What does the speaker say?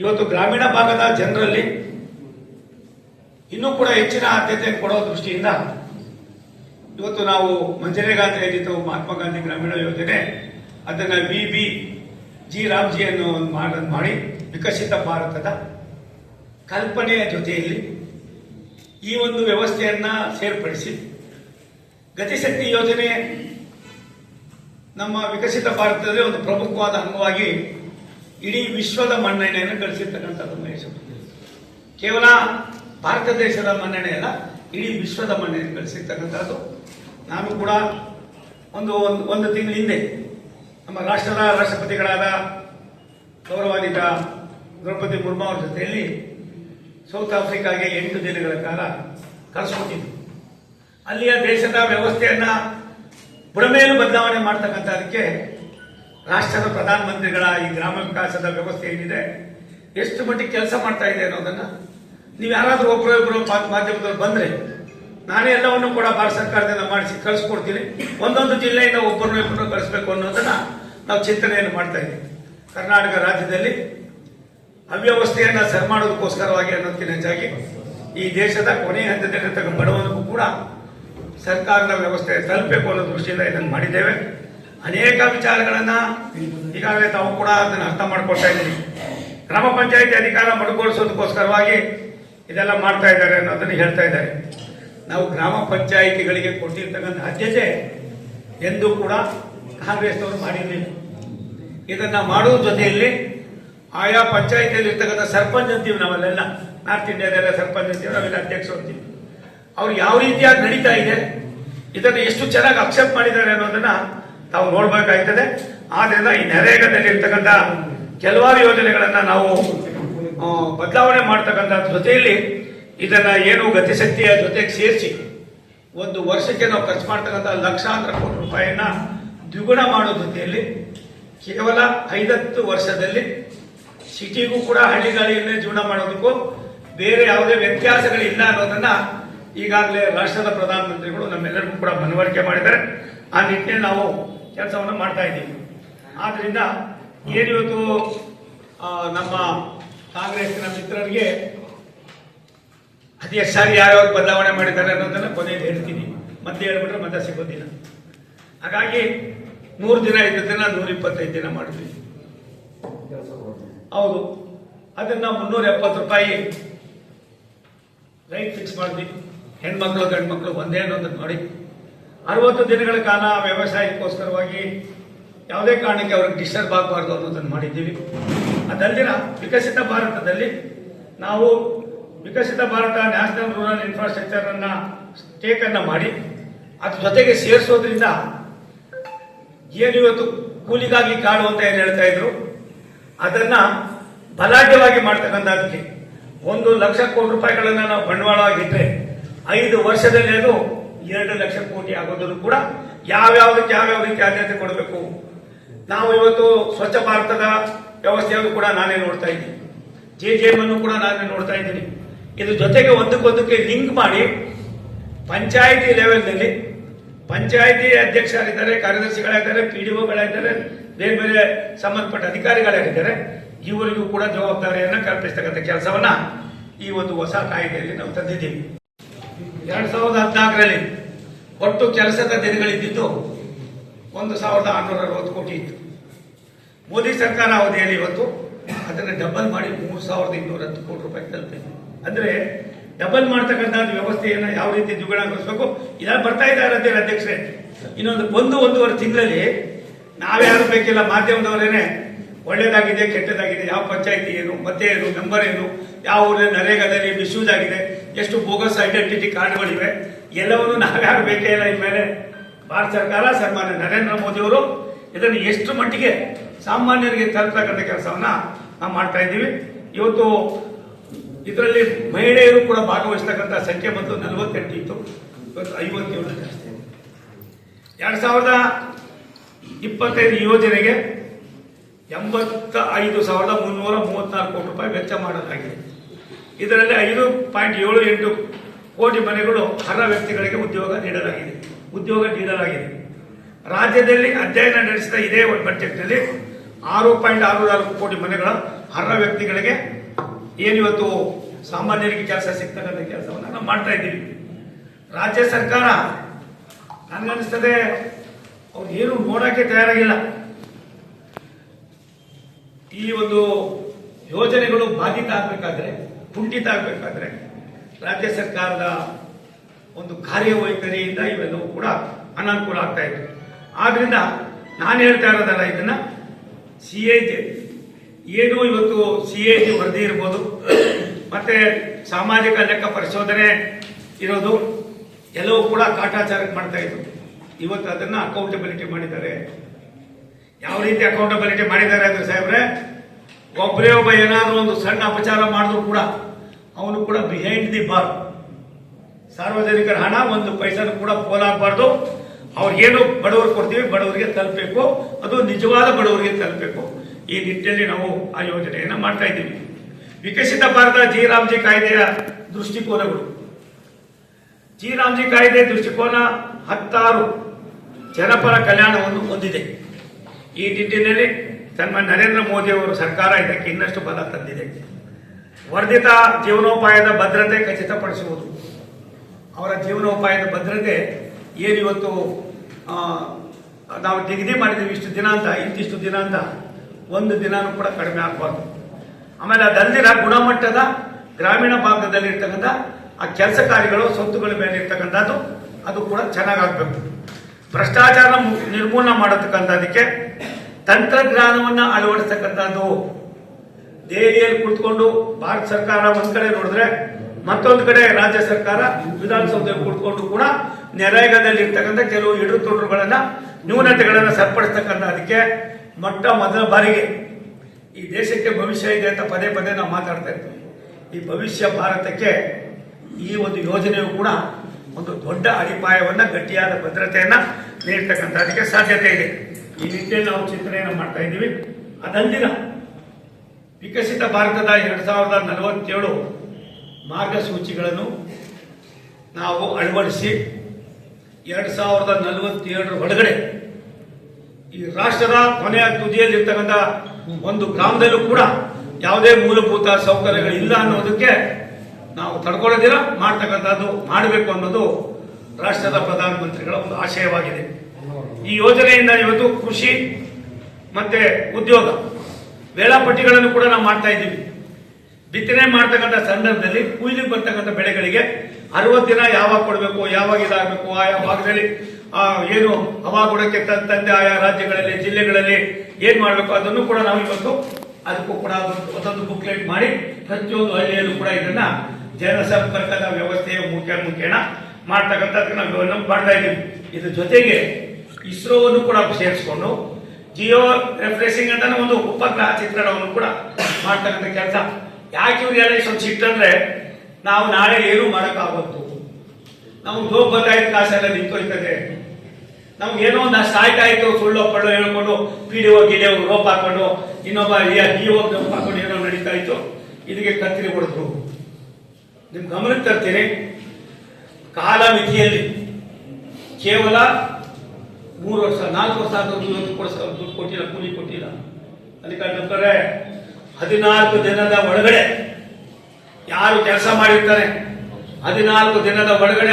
ಇವತ್ತು ಗ್ರಾಮೀಣ ಭಾಗದ ಜನರಲ್ಲಿ ಇನ್ನೂ ಕೂಡ ಹೆಚ್ಚಿನ ಆದ್ಯತೆ ಕೊಡೋ ದೃಷ್ಟಿಯಿಂದ ಇವತ್ತು ನಾವು ಮಂಜರೇಗಾ ಅಂತ ಏನಿತ್ತು ಮಹಾತ್ಮ ಗಾಂಧಿ ಗ್ರಾಮೀಣ ಯೋಜನೆ, ಅದನ್ನ ವಿ ಬಿ ಜಿ ರಾಮ್ಜಿ ಅನ್ನೋ ಒಂದು ಮಾಡೋದು ಮಾಡಿ ವಿಕಸಿತ ಭಾರತದ ಕಲ್ಪನೆಯ ಜೊತೆಯಲ್ಲಿ ಈ ಒಂದು ವ್ಯವಸ್ಥೆಯನ್ನ ಸೇರ್ಪಡಿಸಿ ಗತಿಶಕ್ತಿ ಯೋಜನೆ ನಮ್ಮ ವಿಕಸಿತ ಭಾರತದಲ್ಲಿ ಒಂದು ಪ್ರಮುಖವಾದ ಅಂಗವಾಗಿ ಇಡೀ ವಿಶ್ವದ ಮನ್ನಣೆಯನ್ನು ಗಳಿಸಿರ್ತಕ್ಕಂಥದ್ದು ಮಹೇಶ್ ಕೇವಲ ಭಾರತ ದೇಶದ ಮನ್ನಣೆ ಅಲ್ಲ, ಇಡೀ ವಿಶ್ವದ ಮನ್ನಣೆಯನ್ನು ಗಳಿಸಿರ್ತಕ್ಕಂಥದ್ದು ನಾನು ಕೂಡ ಒಂದು ಒಂದು ಒಂದು ತಿಂಗಳ ಹಿಂದೆ ನಮ್ಮ ರಾಷ್ಟ್ರದ ರಾಷ್ಟ್ರಪತಿಗಳಾದ ಗೌರವಾದಿತ ದ್ರೌಪದಿ ಮುರ್ಮು ಅವರ ಜೊತೆಯಲ್ಲಿ ಸೌತ್ ಆಫ್ರಿಕಾಗೆ ಎಂಟು ದಿನಗಳ ಕಾಲ ಕಳಿಸ್ಕೊಟ್ಟಿದ್ದು ಅಲ್ಲಿಯ ದೇಶದ ವ್ಯವಸ್ಥೆಯನ್ನು ಬುಡಮೇಲು ಬದಲಾವಣೆ ಮಾಡ್ತಕ್ಕಂಥದಕ್ಕೆ ರಾಷ್ಟ್ರದ ಪ್ರಧಾನಮಂತ್ರಿಗಳ ಈ ಗ್ರಾಮ ವಿಕಾಸದ ವ್ಯವಸ್ಥೆ ಏನಿದೆ? ಎಷ್ಟು ಮಟ್ಟಿಗೆ ಕೆಲಸ ಮಾಡ್ತಾ ಇದೆ ಅನ್ನೋದನ್ನ ನೀವು ಯಾರಾದರೂ ಒಬ್ಬರು ಇಬ್ಬರು ಮಾಧ್ಯಮದವ್ರು ಬಂದ್ರೆ ನಾನೇ ಎಲ್ಲವನ್ನು ಕೂಡ ಭಾರತ ಸರ್ಕಾರದಿಂದ ಮಾಡಿಸಿ ಕಳಿಸ್ಕೊಡ್ತೀನಿ. ಒಂದೊಂದು ಜಿಲ್ಲೆಯಿಂದ ಒಬ್ಬರನ್ನು ಇಬ್ಬರನ್ನು ಕಳಿಸ್ಬೇಕು ಅನ್ನೋದನ್ನ ನಾವು ಚಿಂತನೆಯನ್ನು ಮಾಡ್ತಾ ಇದ್ದೀವಿ. ಕರ್ನಾಟಕ ರಾಜ್ಯದಲ್ಲಿ ಅವ್ಯವಸ್ಥೆಯನ್ನು ಸರಿ ಮಾಡೋದಕ್ಕೋಸ್ಕರವಾಗಿ ಅನ್ನೋದಕ್ಕಿಂತ ಹೆಚ್ಚಾಗಿ ಈ ದೇಶದ ಕೊನೆಯ ಹಂತದಲ್ಲಿರ್ತಕ್ಕ ಬಡವನಿಗೂ ಕೂಡ ಸರ್ಕಾರದ ವ್ಯವಸ್ಥೆ ತಲುಪಬೇಕು ಅನ್ನೋ ದೃಷ್ಟಿಯಿಂದ ಇದನ್ನು ಮಾಡಿದ್ದೇವೆ. ಅನೇಕ ವಿಚಾರಗಳನ್ನ ಈಗಾಗಲೇ ತಾವು ಕೂಡ ಅದನ್ನು ಅರ್ಥ ಮಾಡ್ಕೊಳ್ತಾ ಇದ್ದೀವಿ ಗ್ರಾಮ ಪಂಚಾಯತಿ ಅಧಿಕಾರ ಮಡುಗೊಳಿಸೋದಕ್ಕೋಸ್ಕರವಾಗಿ ಇದೆಲ್ಲ ಮಾಡ್ತಾ ಇದ್ದಾರೆ ಅನ್ನೋದನ್ನು ಹೇಳ್ತಾ ಇದ್ದಾರೆ. ನಾವು ಗ್ರಾಮ ಪಂಚಾಯಿತಿಗಳಿಗೆ ಕೊಟ್ಟಿರ್ತಕ್ಕಂಥ ಆದ್ಯತೆ ಎಂದು ಕೂಡ ಕಾಂಗ್ರೆಸ್ನವರು ಮಾಡಿರಲಿಲ್ಲ. ಇದನ್ನ ಮಾಡುವ ಜೊತೆಯಲ್ಲಿ ಆಯಾ ಪಂಚಾಯಿತಿಯಲ್ಲಿ ಇರ್ತಕ್ಕಂಥ ಸರ್ಪಂಚ್ ಅಂತೀವಿ ನಾವಲ್ಲೆಲ್ಲ ನಾರ್ತ್ ಇಂಡಿಯಾದೆಲ್ಲ ಸರ್ಪಂಚ್ ಅಂತೀವಿ, ನಾವೆಲ್ಲ ಅಧ್ಯಕ್ಷರು ಅಂತೀವಿ. ಅವ್ರು ಯಾವ ರೀತಿಯಾಗಿ ನಡೀತಾ ಇದೆ, ಇದನ್ನು ಎಷ್ಟು ಚೆನ್ನಾಗಿ ಅಕ್ಸೆಪ್ಟ್ ಮಾಡಿದ್ದಾರೆ ಅನ್ನೋದನ್ನ ತಾವು ನೋಡ್ಬೇಕಾಗ್ತದೆ ಆದ್ರಿಂದ ಈ ನರೇಗಾದಲ್ಲಿ ಇರ್ತಕ್ಕಂಥ ಕೆಲವಾರು ಯೋಜನೆಗಳನ್ನ ನಾವು ಬದಲಾವಣೆ ಮಾಡ್ತಕ್ಕಂಥ ಜೊತೆಯಲ್ಲಿ ಇದನ್ನ ಏನು ಗತಿಶಕ್ತಿಯ ಜೊತೆಗೆ ಸೇರಿಸಿ ಒಂದು ವರ್ಷಕ್ಕೆ ನಾವು ಖರ್ಚು ಮಾಡ್ತಕ್ಕಂಥ ಲಕ್ಷಾಂತರ ಕೋಟಿ ರೂಪಾಯಿಯನ್ನ ದ್ವಿಗುಣ ಮಾಡೋ ಜೊತೆಯಲ್ಲಿ ಕೇವಲ ಐದತ್ತು ವರ್ಷದಲ್ಲಿ ಸಿಟಿಗೂ ಕೂಡ ಹಳ್ಳಿಗಾಳಿಯನ್ನೇ ಜೀವನ ಮಾಡೋದಕ್ಕೂ ಬೇರೆ ಯಾವುದೇ ವ್ಯತ್ಯಾಸಗಳಿಲ್ಲ ಅನ್ನೋದನ್ನ ಈಗಾಗಲೇ ರಾಷ್ಟ್ರದ ಪ್ರಧಾನಮಂತ್ರಿಗಳು ನಮ್ಮೆಲ್ಲರಿಗೂ ಕೂಡ ಮನವರಿಕೆ ಮಾಡಿದ್ದಾರೆ. ಆ ನಿಟ್ಟಿನಲ್ಲಿ ನಾವು ಕೆಲಸವನ್ನು ಮಾಡ್ತಾ ಇದ್ದೀವಿ. ಆದ್ರಿಂದ ಏನಿವತ್ತು ನಮ್ಮ ಕಾಂಗ್ರೆಸ್ನ ಮಿತ್ರರಿಗೆ ಅತಿ ಹೆಚ್ಚಾಗಿ ಯಾವ್ಯಾವ ಬದಲಾವಣೆ ಮಾಡಿದ್ದಾರೆ ಅನ್ನೋದನ್ನ ಕೊನೆಯಲ್ಲಿ ಹೇಳ್ತೀನಿ. ಮತ್ತೆ ಹೇಳ್ಬಿಟ್ರೆ ಮತ್ತೆ ಸಿಗೋದಿಲ್ಲ. ಹಾಗಾಗಿ ನೂರು ದಿನ ಇದ್ದದನ್ನ ನೂರ ಇಪ್ಪತ್ತೈದು ದಿನ ಮಾಡಿದ್ವಿ ಹೌದು. ಅದನ್ನ ಮುನ್ನೂರ ಎಪ್ಪತ್ತು ರೂಪಾಯಿ ರೈಟ್ ಫಿಕ್ಸ್ ಮಾಡಿದ್ವಿ ಹೆಣ್ಮಕ್ಳು ಗಂಡು ಮಕ್ಕಳು ಒಂದೇ ಅನ್ನೋದನ್ನ ಮಾಡಿ ಅರವತ್ತು ದಿನಗಳ ಕಾಲ ವ್ಯವಸಾಯಕ್ಕೋಸ್ಕರವಾಗಿ ಯಾವುದೇ ಕಾರಣಕ್ಕೆ ಅವ್ರಿಗೆ ಡಿಸ್ಟರ್ಬ್ ಆಗಬಾರ್ದು ಅನ್ನೋದನ್ನು ಮಾಡಿದ್ದೀವಿ. ಅದಲ್ದಿರ ವಿಕಸಿತ ಭಾರತದಲ್ಲಿ ನಾವು Viksit Bharat national rural infrastructure ಅನ್ನ ಸ್ಟೇಕ್ ಅನ್ನ ಮಾಡಿ, ಅದ್ರ ಜೊತೆಗೆ ಸೇರಿಸೋದ್ರಿಂದ ಏನು ಇವತ್ತು ಕೂಲಿಗಾಗಿ ಕಾಡು ಅಂತ ಏನು ಹೇಳ್ತಾ ಇದ್ರು, ಅದನ್ನ ಬಲಾಢ್ಯವಾಗಿ ಮಾಡ್ತಕ್ಕಂಥದ್ದಕ್ಕೆ ಒಂದು ಲಕ್ಷ ಕೋಟಿ ರೂಪಾಯಿಗಳನ್ನ ನಾವು ಬಂಡವಾಳವಾಗಿಟ್ಟರೆ ಐದು ವರ್ಷದಲ್ಲಿ ಅದು ಎರಡು ಲಕ್ಷ ಕೋಟಿ ಆಗೋದನ್ನು ಕೂಡ ಯಾವ್ಯಾವ್ದಕ್ಕೆ ಯಾವ್ಯಾವ ರೀತಿ ಆದ್ಯತೆ ಕೊಡಬೇಕು? ನಾವು ಇವತ್ತು ಸ್ವಚ್ಛ ಭಾರತದ ವ್ಯವಸ್ಥೆಯನ್ನು ಕೂಡ ನಾನೇ ನೋಡ್ತಾ ಇದ್ದೀನಿ. ಜೆ ಜೆ ಅನ್ನು ಕೂಡ ನಾನೇ ನೋಡ್ತಾ ಇದ್ದೀನಿ. ಇದು ಜೊತೆಗೆ ಒಂದಕ್ಕೊಂದಕ್ಕೆ ಲಿಂಕ್ ಮಾಡಿ ಪಂಚಾಯಿತಿ ಲೆವೆಲ್ನಲ್ಲಿ ಪಂಚಾಯಿತಿ ಅಧ್ಯಕ್ಷರಿದ್ದಾರೆ, ಕಾರ್ಯದರ್ಶಿಗಳಾಗಿದ್ದಾರೆ ಪಿ ಡಿ ಒಗಳಿದ್ದಾರೆ ಬೇರೆ ಬೇರೆ ಸಂಬಂಧಪಟ್ಟ ಅಧಿಕಾರಿಗಳಿದ್ದಾರೆ ಇವರಿಗೂ ಕೂಡ ಜವಾಬ್ದಾರಿಯನ್ನು ಕಲ್ಪಿಸ್ತಕ್ಕಂಥ ಕೆಲಸವನ್ನ ಈ ಒಂದು ಹೊಸ ಕಾಯ್ದೆಯಲ್ಲಿ ನಾವು ತಂದಿದ್ದೀವಿ. ಎರಡ್ ಸಾವಿರದ ಹದಿನಾಲ್ಕರಲ್ಲಿ ಒಟ್ಟು ಕೆಲಸದ ದಿನಗಳಿದ್ದಿದ್ದು ಒಂದು ಸಾವಿರದ ಆರುನೂರ ಅರವತ್ತು ಕೋಟಿ ಇತ್ತು. ಮೋದಿ ಸರ್ಕಾರ ಅವಧಿಯಲ್ಲಿ ಇವತ್ತು ಅದನ್ನು ಡಬಲ್ ಮಾಡಿ ಮೂರು ಸಾವಿರದ ಇನ್ನೂರ ಹತ್ತು ಕೋಟಿ ರೂಪಾಯಿ ತಲುಪಿದೆ. ಅಂದ್ರೆ ಡಬಲ್ ಮಾಡ್ತಕ್ಕಂಥ ವ್ಯವಸ್ಥೆಯನ್ನು ಯಾವ ರೀತಿ ದ್ವಿಗುಣಗೊಳಿಸಬೇಕು? ಇದೆಲ್ಲ ಬರ್ತಾ ಇದ್ದಾರೆ ಅಧ್ಯಕ್ಷರೇ. ಇನ್ನೊಂದು ಒಂದು ಒಂದೂವರೆ ತಿಂಗಳಲ್ಲಿ ನಾವ್ಯಾರು ಬೇಕಿಲ್ಲ ಮಾಧ್ಯಮದವರೇನೆ ಒಳ್ಳೇದಾಗಿದೆ, ಕೆಟ್ಟದಾಗಿದೆ, ಯಾವ ಪಂಚಾಯಿತಿ ಏನು ಮತ್ತೆ ಏನು ನಂಬರ್ ಏನು, ಯಾವ ಊರಲ್ಲಿ ನರೇಗಾದಲ್ಲಿ ಮಿಸ್ಯೂಸ್ ಆಗಿದೆ, ಎಷ್ಟು ಬೋಗಸ್ ಐಡೆಂಟಿಟಿ ಕಾರ್ಡ್ಗಳಿವೆ, ಎಲ್ಲವನ್ನು ನಾವ್ಯಾರು ಬೇಕೇ ಇಲ್ಲ ಇನ್ಮೇಲೆ ಭಾರತ ಸರ್ಕಾರ, ಸನ್ಮಾನ್ಯ ನರೇಂದ್ರ ಮೋದಿ ಅವರು ಇದನ್ನು ಎಷ್ಟು ಮಟ್ಟಿಗೆ ಸಾಮಾನ್ಯರಿಗೆ ತಲುಪತಕ್ಕಂಥ ಕೆಲಸವನ್ನ ನಾವು ಮಾಡ್ತಾ ಇದ್ದೀವಿ. ಇವತ್ತು ಇದರಲ್ಲಿ ಮಹಿಳೆಯರು ಕೂಡ ಭಾಗವಹಿಸ್ತಕ್ಕಂಥ ಸಂಖ್ಯೆ ಬಂದು ನಲವತ್ತೆಂಟು ಇತ್ತು. ಇವತ್ತು ಐವತ್ತೇಳು ಜಾಸ್ತಿ. ಎರಡ್ ಸಾವಿರದ ಇಪ್ಪತ್ತೈದು ಯೋಜನೆಗೆ ಎಂಬತ್ತ ಐದು ಸಾವಿರದ ಮುನ್ನೂರ ಮೂವತ್ನಾಲ್ಕು ಕೋಟಿ ರೂಪಾಯಿ ವೆಚ್ಚ ಮಾಡಲಾಗಿದೆ. ಇದರಲ್ಲಿ ಐದು ಪಾಯಿಂಟ್ ಏಳು ಎಂಟು ಕೋಟಿ ಮನೆಗಳು ಅರ್ಹ ವ್ಯಕ್ತಿಗಳಿಗೆ ಉದ್ಯೋಗ ನೀಡಲಾಗಿದೆ. ಉದ್ಯೋಗ ನೀಡಲಾಗಿದೆ. ರಾಜ್ಯದಲ್ಲಿ ಅಧ್ಯಯನ ನಡೆಸಿದ ಇದೇ ಒಂದು ಬಜೆಟ್ನಲ್ಲಿ ಆರು ಪಾಯಿಂಟ್ ಆರು ನಾಲ್ಕು ಕೋಟಿ ಮನೆಗಳ ಅರ್ಹ ವ್ಯಕ್ತಿಗಳಿಗೆ ಏನಿವತ್ತು ಸಾಮಾನ್ಯರಿಗೆ ಕೆಲಸ ಸಿಗ್ತಕ್ಕಂಥ ಕೆಲಸವನ್ನು ನಾವು ಮಾಡ್ತಾ ಇದ್ದೀವಿ. ರಾಜ್ಯ ಸರ್ಕಾರ, ನನಗನ್ನಿಸ್ತದೆ, ಅವ್ರು ಏನು ನೋಡೋಕ್ಕೆ ತಯಾರಾಗಿಲ್ಲ. ಈ ಒಂದು ಯೋಜನೆಗಳು ಬಾಧಿತ ಆಗಬೇಕಾದ್ರೆ ಕುಂಠಿತ ಆಗಬೇಕಾದ್ರೆ ರಾಜ್ಯ ಸರ್ಕಾರದ ಒಂದು ಕಾರ್ಯವೈಖರಿಯಿಂದ ಇವೆಲ್ಲವೂ ಕೂಡ ಅನಾನುಕೂಲ ಆಗ್ತಾ ಇದೆ. ಆದ್ರಿಂದ ನಾನು ಹೇಳ್ತಾ ಇರೋದಲ್ಲ ಇದನ್ನ ಸಿ ಎ ಏನು ಇವತ್ತು ಸಿ ಎ ಜಿ ವರದಿ ಇರ್ಬೋದು, ಮತ್ತೆ ಸಾಮಾಜಿಕ ಲೆಕ್ಕ ಪರಿಶೋಧನೆ ಇರೋದು, ಎಲ್ಲವೂ ಕೂಡ ಕಾಟಾಚಾರಕ್ಕೆ ಮಾಡ್ತಾ ಇದ್ರು. ಇವತ್ತು ಅದನ್ನ ಅಕೌಂಟಬಿಲಿಟಿ ಮಾಡಿದ್ದಾರೆ. ಯಾವ ರೀತಿ ಅಕೌಂಟಬಿಲಿಟಿ ಮಾಡಿದ್ದಾರೆ ಅಂದ್ರೆ ಸಾಹೇಬ್ರೆ ಒಬ್ಬರೇ ಒಬ್ಬ ಏನಾದರೂ ಒಂದು ಸಣ್ಣ ಅಪಚಾರ ಮಾಡಿದ್ರು ಕೂಡ ಅವನು ಕೂಡ ಬಿಹೈಂಡ್ ದಿ ಬಾರ್ ಸಾರ್ವಜನಿಕರ ಹಣ, ಒಂದು ಪೈಸನು ಕೂಡ ಪೋಲಾಗಬಾರ್ದು. ಅವ್ರಿಗೇನು ಬಡವರು ಕೊಡ್ತೀವಿ, ಬಡವರಿಗೆ ತಲುಪಬೇಕು. ಅದು ನಿಜವಾದ ಬಡವರಿಗೆ ತಲುಪಬೇಕು. ಈ ನಿಟ್ಟಿನಲ್ಲಿ ನಾವು ಆ ಯೋಜನೆಯನ್ನು ಮಾಡ್ತಾ ಇದ್ದೀವಿ. ವಿಕಸಿತ ಭಾರತ ಜಿ ರಾಮ್ಜಿ ಕಾಯ್ದೆಯ ದೃಷ್ಟಿಕೋನಗಳು. ಜಿ ರಾಮ್ಜಿ ಕಾಯ್ದೆ ದೃಷ್ಟಿಕೋನ ಹತ್ತಾರು ಜನಪರ ಕಲ್ಯಾಣವನ್ನು ಹೊಂದಿದೆ. ಈ ನಿಟ್ಟಿನಲ್ಲಿ ತನ್ನ ನರೇಂದ್ರ ಮೋದಿ ಅವರ ಸರ್ಕಾರ ಇದಕ್ಕೆ ಇನ್ನಷ್ಟು ಬಲ ತಂದಿದೆ. ವರ್ಧಿತ ಜೀವನೋಪಾಯದ ಭದ್ರತೆ ಖಚಿತಪಡಿಸುವುದು. ಅವರ ಜೀವನೋಪಾಯದ ಭದ್ರತೆ ಏನಿವತ್ತು ಇವತ್ತು ನಾವು ನಿಗದಿ ಮಾಡಿದ್ದೀವಿ ಇಷ್ಟು ದಿನ ಅಂತ, ಇಂತಿಷ್ಟು ದಿನ ಅಂತ, ಒಂದು ದಿನಾನೂ ಕೂಡ ಕಡಿಮೆ ಆಗಬಾರ್ದು. ಆಮೇಲೆ ಅದಲ್ದಿರ ಗುಣಮಟ್ಟದ ಗ್ರಾಮೀಣ ಭಾಗದಲ್ಲಿ ಇರ್ತಕ್ಕಂಥ ಆ ಕೆಲಸ ಕಾರ್ಯಗಳು, ಸ್ವತ್ತುಗಳ ಮೇಲೆ ಇರ್ತಕ್ಕಂಥದ್ದು ಅದು ಕೂಡ ಚೆನ್ನಾಗಾಗಬೇಕು. ಭ್ರಷ್ಟಾಚಾರ ನಿರ್ಮೂಲನ ಮಾಡತಕ್ಕಂಥದ್ದಕ್ಕೆ ತಂತ್ರಜ್ಞಾನವನ್ನ ಅಳವಡಿಸತಕ್ಕಂಥದ್ದು. ದೆಹಲಿಯಲ್ಲಿ ಕುಳಿತುಕೊಂಡು ಭಾರತ ಸರ್ಕಾರ ಒಂದ್ ಕಡೆ ನೋಡಿದ್ರೆ ಮತ್ತೊಂದು ಕಡೆ ರಾಜ್ಯ ಸರ್ಕಾರ ವಿಧಾನಸೌಧದಲ್ಲಿ ಕುಳಿತುಕೊಂಡು ಕೂಡ ನೆರೆಗದಲ್ಲಿ ಇರ್ತಕ್ಕಂಥ ಕೆಲವು ಇಡು ತೊಡರುಗಳನ್ನ ನ್ಯೂನತೆಗಳನ್ನ ಸರಿಪಡಿಸ್ತಕ್ಕಂಥ ಅದಕ್ಕೆ ಮೊಟ್ಟ ಮೊದಲ ಬಾರಿಗೆ ಈ ದೇಶಕ್ಕೆ ಭವಿಷ್ಯ ಇದೆ ಅಂತ ಪದೇ ಪದೇ ನಾವು ಮಾತಾಡ್ತಾ ಇರ್ತೀವಿ. ಈ ಭವಿಷ್ಯ ಭಾರತಕ್ಕೆ ಈ ಒಂದು ಯೋಜನೆಯು ಕೂಡ ಒಂದು ದೊಡ್ಡ ಅಡಿಪಾಯವನ್ನ, ಗಟ್ಟಿಯಾದ ಭದ್ರತೆಯನ್ನ ನೀಡ್ತಕ್ಕಂಥ ಅದಕ್ಕೆ ಸಾಧ್ಯತೆ ಇದೆ. ಈ ನಿಟ್ಟಿನಲ್ಲಿ ನಾವು ಚಿಂತನೆಯನ್ನು ಮಾಡ್ತಾ ಇದ್ದೀವಿ. ಅದಂದಿನ ವಿಕಸಿತ ಭಾರತದ ಎರಡ್ ಸಾವಿರದ ನಲವತ್ತೇಳು ಮಾರ್ಗಸೂಚಿಗಳನ್ನು ನಾವು ಅಳವಡಿಸಿ, ಎರಡು ಸಾವಿರದ ನಲವತ್ತೇಳರ ಒಳಗಡೆ ಈ ರಾಷ್ಟ್ರದ ಕೊನೆಯ ತುದಿಯಲ್ಲಿರ್ತಕ್ಕಂಥ ಒಂದು ಗ್ರಾಮದಲ್ಲೂ ಕೂಡ ಯಾವುದೇ ಮೂಲಭೂತ ಸೌಕರ್ಯಗಳಿಲ್ಲ ಅನ್ನೋದಕ್ಕೆ ನಾವು ತಡ್ಕೊಳ್ಳೋದಿಲ್ಲ ಮಾಡ್ತಕ್ಕಂಥದ್ದು, ಮಾಡಬೇಕು ಅನ್ನೋದು ರಾಷ್ಟ್ರದ ಪ್ರಧಾನಮಂತ್ರಿಗಳ ಒಂದು ಆಶಯವಾಗಿದೆ. ಈ ಯೋಜನೆಯಿಂದ ಇವತ್ತು ಕೃಷಿ ಮತ್ತೆ ಉದ್ಯೋಗ ವೇಳಾಪಟ್ಟಿಗಳನ್ನು ಕೂಡ ನಾವು ಮಾಡ್ತಾ ಇದ್ದೀವಿ. ಬಿತ್ತನೆ ಮಾಡ್ತಕ್ಕಂಥ ಸಂದರ್ಭದಲ್ಲಿ ಕುಯ್ಲಿಗೆ ಬರ್ತಕ್ಕಂಥ ಬೆಳೆಗಳಿಗೆ ಅರವತ್ತು ದಿನ ಯಾವಾಗ ಕೊಡಬೇಕು, ಯಾವಾಗ ಇದಾಗಬೇಕು ಆಯಾ ಭಾಗದಲ್ಲಿ ಏನು ಹವಾಗುಣಕ್ಕೆ ತಂದೆ ಆಯಾ ರಾಜ್ಯಗಳಲ್ಲಿ, ಜಿಲ್ಲೆಗಳಲ್ಲಿ ಏನ್ ಮಾಡಬೇಕು ಅದನ್ನು ಕೂಡ ನಾವು ಇವತ್ತು ಅದಕ್ಕೂ ಕೂಡ ಒಂದು- ಒಂದೊಂದು ಬುಕ್ಲೆಟ್ ಮಾಡಿ ಪ್ರತಿಯೊಂದು ಹಳ್ಳಿಯಲ್ಲೂ ಕೂಡ ಇದನ್ನ ಜನಸಂಪರ್ಕದ ವ್ಯವಸ್ಥೆಯ ಮುಖ್ಯ ಮುಖೇನ ಮಾಡ್ತಕ್ಕಂಥದ್ದು ನಾವು ಮಾಡ್ತಾ ಇದ್ದೀವಿ. ಇದ್ರ ಜೊತೆಗೆ ಇಸ್ರೋವನ್ನು ಕೂಡ ಸೇರಿಸ್ಕೊಂಡು ಜಿಯೋ ರೆಫ್ರೆಸಿಂಗ್ ಅಂತ ಒಂದು ಉಪಗ್ರಹ ಚಿತ್ರಣವನ್ನು ಕೂಡ ಮಾಡ್ತಕ್ಕಂಥ ಕೆಲಸ. ಯಾಕೆ ಇವ್ರಿಗೆಲ್ಲ ಇಷ್ಟೊಂದು ಸಿಟ್ಟಂದ್ರೆ ನಾವು ನಾಳೆ ಏನು ಮಾಡೋಕ್ಕಾಗತ್ತು ನಮ್ಗೆ ಜೋಗ್ ಬಂದಾಯ್ತು ಕಾಸೆಲ್ಲ ನಿಂತೋಯ್ತದೆ ನಮ್ಗೆ ಏನೋ ಒಂದು ಅಷ್ಟು ಆಯ್ತಾಯ್ತು ಸುಳ್ಳು ಪಳ್ಳು ಹೇಳ್ಕೊಂಡು ಪಿ ಡಿ ಗಿಡಿ ರೋಪ್ ಹಾಕೊಂಡು ಇನ್ನೊಬ್ಬ ಈ ರೋಪ್ ಹಾಕೊಂಡು ಏನೋ ನಡೀತಾ ಇತ್ತು. ಇದಕ್ಕೆ ಕತ್ತಿರಿ ಹೊಡೆದ್ರು. ನಿಮ್ ಗಮನಕ್ಕೆ ಕಾಲ ಮಿತಿಯಲ್ಲಿ ಕೇವಲ ಮೂರು ವರ್ಷ, ನಾಲ್ಕು ವರ್ಷ ದುಡ್ಡು ಕೊಡಿಸ ದುಡ್ಡು ಕೊಟ್ಟಿಲ್ಲ, ಕೂಲಿ ಕೊಟ್ಟಿಲ್ಲ. ಅದಕ್ಕೆ ಹದಿನಾಲ್ಕು ದಿನದ ಒಳಗಡೆ ಯಾರು ಕೆಲಸ ಮಾಡಿರ್ತಾರೆ? ಹದಿನಾಲ್ಕು ದಿನದ ಒಳಗಡೆ